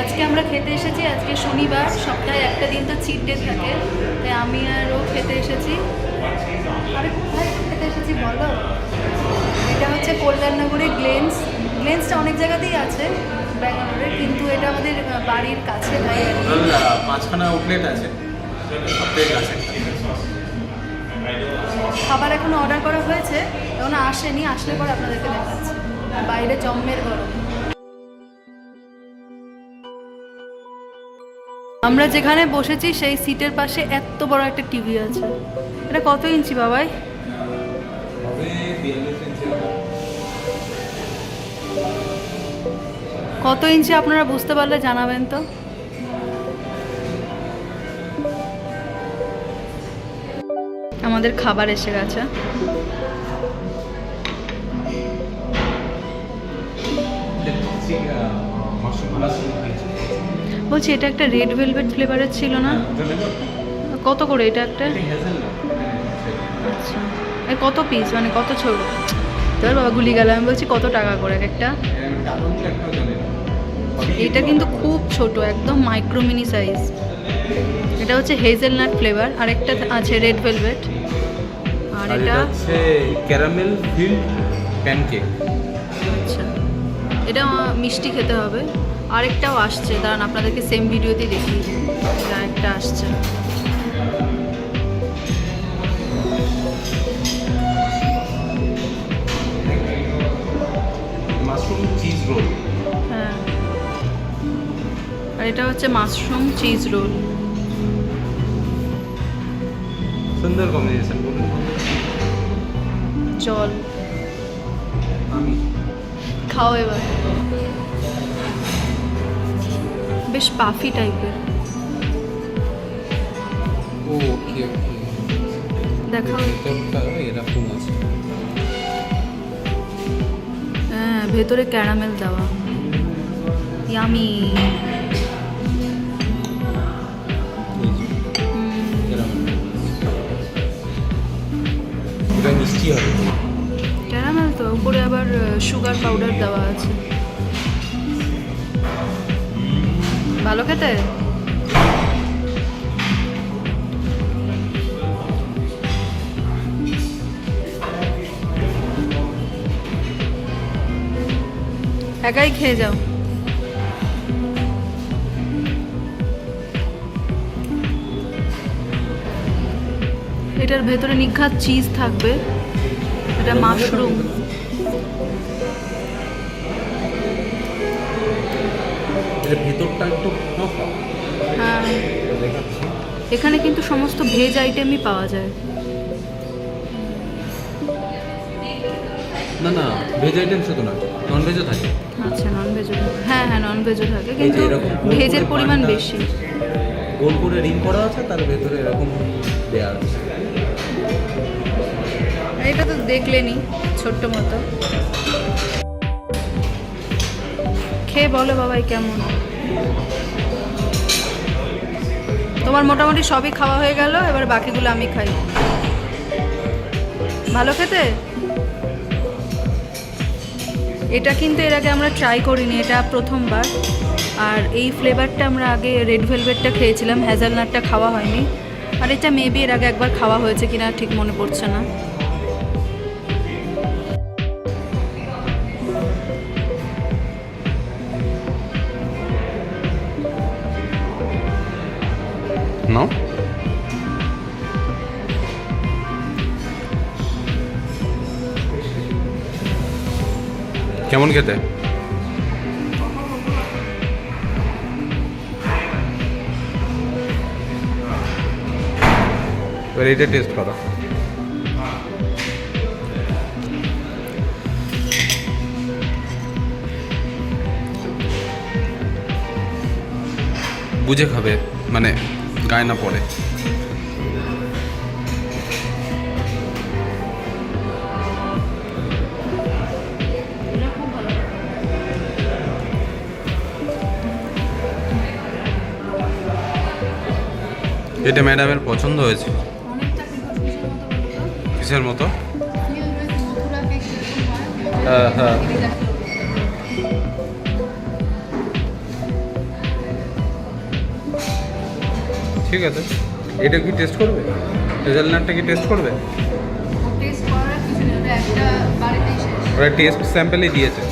আজকে আমরা খেতে এসেছি আজকে শনিবার সপ্তাহে একটা দিন তো চিট ডে থাকে তাই আমি আর ও খেতে এসেছি। আরে কোথায় খেতে এসেছি বলো? এটা হচ্ছে কল্যাণনগরের গ্লেন্স। গ্লেন্সটা অনেক জায়গাতেই আছে ব্যাঙ্গালোরে কিন্তু এটা আমাদের বাড়ির কাছে তাই। টোটাল পাঁচখানা আউটলেট আছে খাবার এখনও অর্ডার করা হয়েছে এখন আসেনি আসলে পর আপনাদেরকে দেখাচ্ছি। বাইরে জম্মের গরম। আমরা যেখানে বসেছি, সেই সিটের পাশে এত বড় একটা টিভি আছে। এটা কত ইঞ্চি বাবাই? কত ইঞ্চি আপনারা বুঝতে পারলে জানাবেন তো? আমাদের খাবার এসে গেছে। বলছি এটা একটা রেড ভেলভেট ফ্লেভারের ছিল না? কত করে এটা একটা? আচ্ছা। কত পিস মানে কত ছোট? তোর বাবা গুলি গেল। আমি বলছি কত টাকা করে একটা? এটা কিন্তু খুব ছোট একদম মাইক্রো মিনি সাইজ এটা হচ্ছে হেজেলনাট ফ্লেভার আর একটা আছে রেড ভেলভেট আর এটা এটা? হচ্ছে ক্যারামেল ফিল্ড প্যানকেক আচ্ছা। এটা মিষ্টি খেতে হবে। আরেকটাও আসছে দাঁড়ান আপনাদেরকে সেম ভিডিওতেই দেখি আরেকটা আসছে। হ্যাঁ। আর এটা হচ্ছে মাশরুম চিজ রোল সুন্দর কম্বিনেশন জল। আমি। খাও এবার। বেশ পাফি টাইপের। ওকে ওকে। দেখাও। এরকম আছে। হ্যাঁ ভেতরে ক্যারামেল দেওয়া। ইয়ামি। মিষ্টি হবে। ক্যারামেল তো উপরে আবার সুগার পাউডার দেওয়া আছে। ভালো খেতে? একাই খেয়ে যাও। এটার ভেতরে নিখাত চিজ থাকবে। এটা মাশরুম এর ভেতরটা একটু হ্যাঁ। এখানে কিন্তু সমস্ত ভেজ আইটেমই পাওয়া যায়। না না ভেজ আইটেম শুধু না নন ভেজও থাকে। আচ্ছা ননভেজও হ্যাঁ হ্যাঁ নন ভেজও থাকে কিন্তু ভেজের পরিমাণ বেশি। গোল করে রিং করা আছে তার ভেতরে এরকম দেওয়া আছে। এটা তো দেখলেনি ছোট্ট মতো। খেয়ে বলো বাবাই কেমন? তোমার মোটামুটি সবই খাওয়া হয়ে গেল, এবার বাকিগুলো আমি খাই। ভালো খেতে? এটা কিন্তু এর আগে আমরা ট্রাই করিনি, এটা প্রথমবার। আর এই ফ্লেভারটা আমরা আগে রেড ভেলভেটটা খেয়েছিলাম হ্যাজালনাটটা খাওয়া হয়নি। আর এটা মেবি এর আগে একবার খাওয়া হয়েছে কিনা ঠিক মনে পড়ছে না। নাও কেমন খেতে? এবার এটা টেস্ট করো। বুঝে খাবে মানে গায়ে না পড়ে এটা ম্যাডামের পছন্দ হয়েছে। কিসের মতো? হয়, হ্যাঁ। ঠিক আছে। এটা কি টেস্ট করবে? হেজেলনাটটা কি টেস্ট করবে? ওরা টেস্ট স্যাম্পেলই দিয়েছে।